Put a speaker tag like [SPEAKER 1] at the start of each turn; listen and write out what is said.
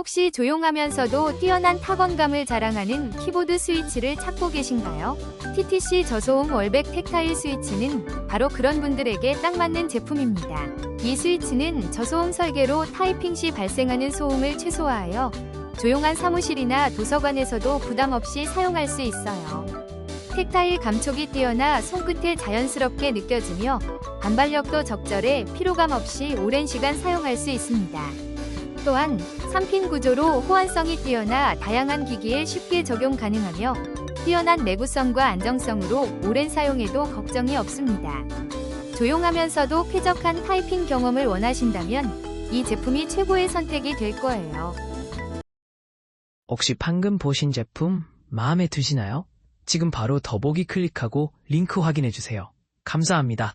[SPEAKER 1] 혹시 조용하면서도 뛰어난 타건감을 자랑하는 키보드 스위치를 찾고 계신가요? TTC 저소음 월백 텍타일 스위치는 바로 그런 분들에게 딱 맞는 제품입니다. 이 스위치는 저소음 설계로 타이핑 시 발생하는 소음을 최소화하여 조용한 사무실이나 도서관에서도 부담 없이 사용할 수 있어요. 텍타일 감촉이 뛰어나 손끝에 자연스럽게 느껴지며 반발력도 적절해 피로감 없이 오랜 시간 사용할 수 있습니다. 또한 3핀 구조로 호환성이 뛰어나 다양한 기기에 쉽게 적용 가능하며 뛰어난 내구성과 안정성으로 오랜 사용에도 걱정이 없습니다. 조용하면서도 쾌적한 타이핑 경험을 원하신다면 이 제품이 최고의 선택이 될 거예요.
[SPEAKER 2] 혹시 방금 보신 제품 마음에 드시나요? 지금 바로 더보기 클릭하고 링크 확인해 주세요. 감사합니다.